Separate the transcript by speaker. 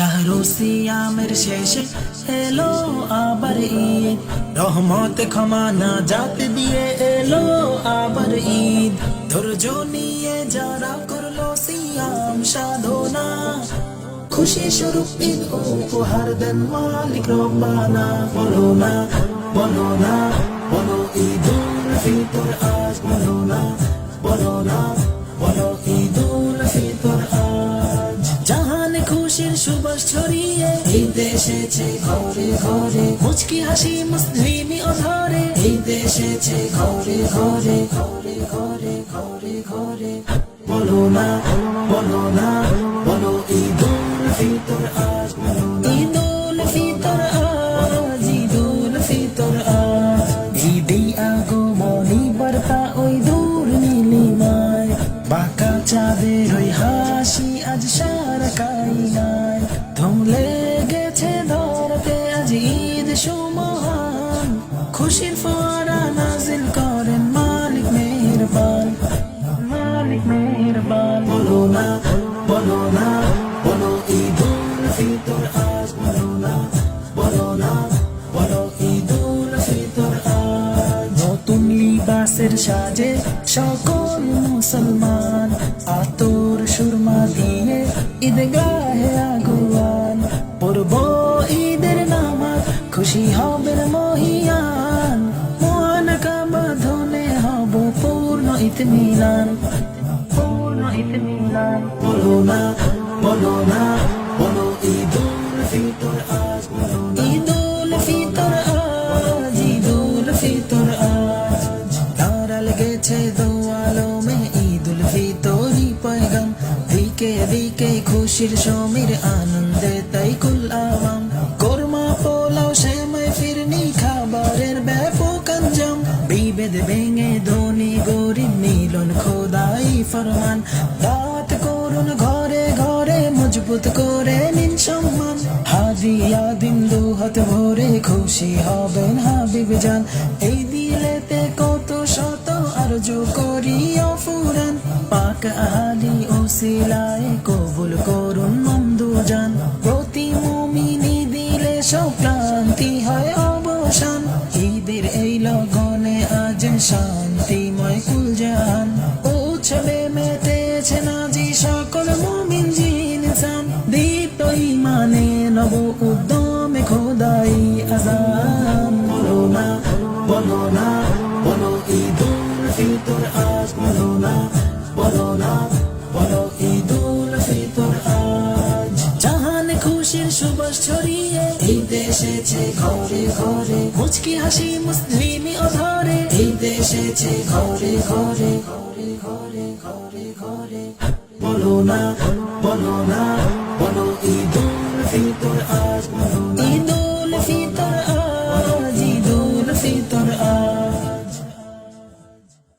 Speaker 1: শাহরু সিয়ামের শেষে এলো আবার ঈদ। রহমত ক্ষমা না যাতে দিয়ে এলো আবার ঈদ। ধৈর্য নিয়ে যারা করল সিয়াম সাধনা, খুশি স্বরূপ ঈদ উপহার দেন মালিক রব্বানা। বলো না বলো না, বলো ঈদ ফিতর আজ বলো না বলো না, বলো ঈদ। সুবাস ছড়িয়ে। ঈদ এসেছে ঘরে ঘরে মুচকি হাসি, মুসলিমি অধরে। ঈদ এসেছে ঘরে ঘরে ঘরে ঘরে ঘরে ঘরে। বলো না বলো না, বলো ঈদ ফিতর আজ ঈদ উল ফিতর আজ ঈদ উল ফিতর আজ। ঈদে আগমনী বার্তা ওই দূর নীলিমায়। বাঁকা চাঁদের ওই হাসি আজ সারা কাইনায় সুমহান খুশির ফোয়ারা নাজিল করেন মালিক মেহেরবান। মালিক মেহেরবান। বলো না বলো না, বলো ঈদ উল ফিতর, আজ বলো না বলো না, বলো ঈদ উল ফিতর, আজ। নতুন লিবাসের সাজে সকল মুসলমান, আতর সুরমা দিয়ে ঈদ খুশি হবেন মহিয়ান, মহান কাবাধনে হব পূর্ণ ইতমিনান। পূর্ণ ইতমিনান, বলো না বলো না, বলো ঈদ উল ফিতর আজ বলো না ঈদ উল ফিতর আজ ঈদ উল ফিতর আজ। তারা লেগেছে দোয়ালো মে ঈদ উল ফিতরি পয়গাম। দিকে দিকে খুশির সমীর আনন্দে ভেঙে ধনী গরিব মিলন খোদাই ফরমান। দাঁত করুন ঘরে ঘরে, মজবুত করে নিন সম্মান। হাদিয়া দিন দু হাত ভরে খুশি হবেন হাবিব জান। এই দিলেতে কত শত আরজু করি অফুরান পাক আহালি ও সিলায় কবুল করুন মন্দু জান। প্রতি মুমিনি দিলে সব ক্লান্তি হয় অবসান। শান্তিময় কুলজান। পৌঁছবে মেতেছে নাজি সকল মুমিন জিনসান দীপ্ত ইমানে নব উদ্যমে খোদাই আজাম বলো না বলো না। সুবাস ছড়িয়ে ঈদ এসেছে ঘরে ঘরে মুচকি হাসি মুসলিমি ধরে ঈদ এসেছে ঘরে ঘরে ঘরে ঘরে ঘরে ঘরে বলো না বলো না।